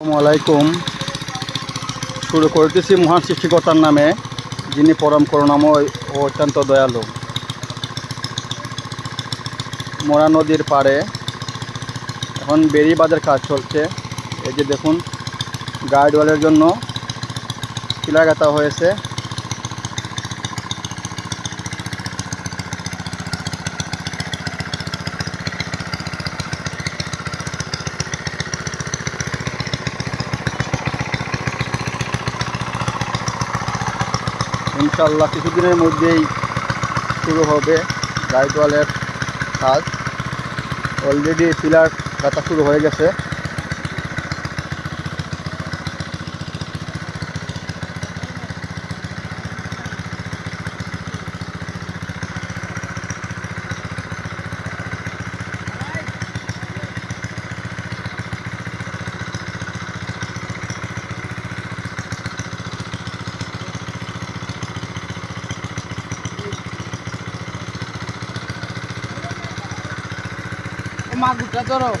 আসসালামু আলাইকুম। শুরু করতেছি মহান সৃষ্টিকর্তার নামে, যিনি পরম করুণাময় ও অত্যন্ত দয়ালু। মরা নদীর পাড়ে এখন বেরিবাদের কাজ চলছে। এই যে দেখুন, গাইডওয়ালের জন্য গাঁথা হয়েছে। ইনশাল্লাহ কিছুদিনের মধ্যেই শুরু হবে গাইড ওয়ালের কাজ। অলরেডি পিলার কাটা শুরু হয়ে গেছে। মাগুরটা ধরো।